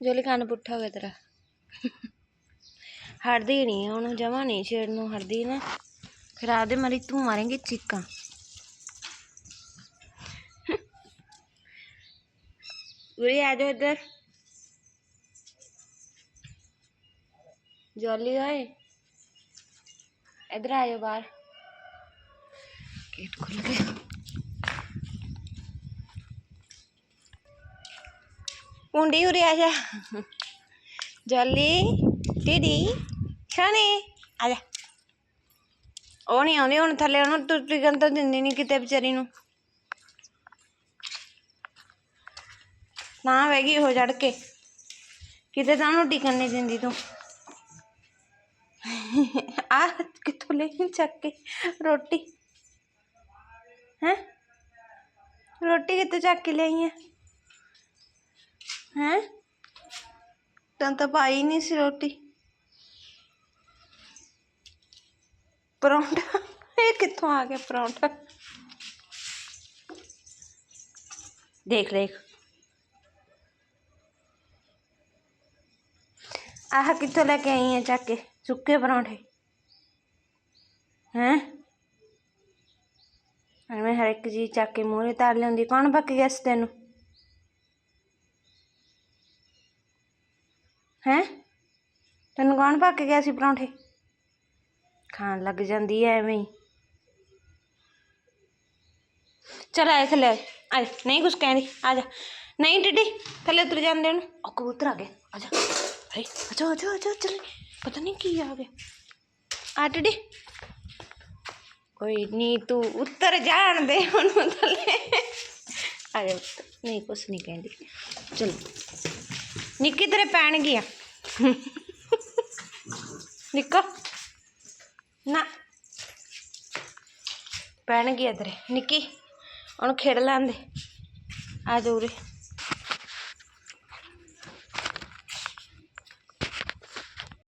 जोल्लै कन्न पुट्ठा गया तेरा हटदी नहीं निं ऐ हून जमां निं छेड़नों हटदी ना फिर आखदे मरी तू मारेंगे चीकां गुड़ी आ जाओ इधर जोली ओए इधर आ जाओ बाहर गेट खुल गया मुंडी उरे आ जा जल्दी दीदी शानी आ जा ਉਹ ਨਹੀਂ ਆਉਂਦੀ ਹੁਣ ਥੱਲੇ ਉਹਨੂੰ ਤੁਰ ਟਿਕਣ ਤਾਂ ਦਿੰਦੀ ਨਹੀਂ ਕਿਤੇ ਵਿਚਾਰੀ ਨੂੰ ਨਾ ਵੈਗੀ ਹੋ ਚੜ ਕੇ ਕਿਤੇ ਤਾਂ ਉਹਨੂੰ ਟਿਕਣ ਨਹੀਂ ਦਿੰਦੀ ਤੂੰ ਆ ਕਿੱਥੋਂ ਲੈ ਕੇ ਚੱਕ ਕੇ ਰੋਟੀ ਹੈ ਰੋਟੀ ਕਿੱਥੇ ਚੱਕ ਕੇ ਲਿਆਈ ਹੈ हैं? तन तो पाई नहीं सी रोटी। परौंठा? ये कितों आ गया परौंठा? देख देख। आह कितों लेके आई है जाके? सुखे परौंठे। हैं? मैं हर एक चीज़ चाके के मूहरे तार लिया कौन पक गया तेन ਹੈਂ ਤੈਨੂੰ ਕੌਣ ਪੱਕ ਗਿਆ ਸੀ ਪਰੌਂਠੇ ਖਾਣ ਲੱਗ ਜਾਂਦੀ ਐ ਐਵੇਂ ਹੀ ਚਲ ਆਏ ਥੱਲੇ ਆਏ ਆਏ ਨਹੀਂ ਕੁਛ ਕਹਿੰਦੀ ਆ ਜਾ ਨਹੀਂ ਟਿੱਡੀ ਥੱਲੇ ਉਤਰ ਜਾਂਦੇ ਉਹਨੂੰ ਉਹ ਕਬੂਤਰ ਆ ਗਏ ਆ ਜਾ ਅਰੇ ਅੱਛਾ ਅੱਛਾ ਅੱਛਾ ਚੱਲ ਪਤਾ ਨਹੀਂ ਕੀ ਆ ਗਿਆ ਆ ਟਿੱਡੀ ਕੋਈ ਨਹੀਂ ਤੂੰ ਉੱਤਰ ਜਾਣ ਦੇ ਉਹਨੂੰ ਥੱਲੇ ਆ ਜਾ ਉੱਤਰ। ਨਹੀਂ ਕੁਛ ਨਹੀਂ ਕਹਿੰਦੀ ਚਲ ਨਿੱਕੀ ਤੇਰੇ ਪੈਣ ਗਿਆ ನಿಕ್ಕೋ ನಾ ಬ್ಯಾಣಗಿ ಅದ್ರಿ ನಿಕ್ಕಿ ಅವನು ಕೆಡಲ ಅಂದೆ ಆದವು ರೀ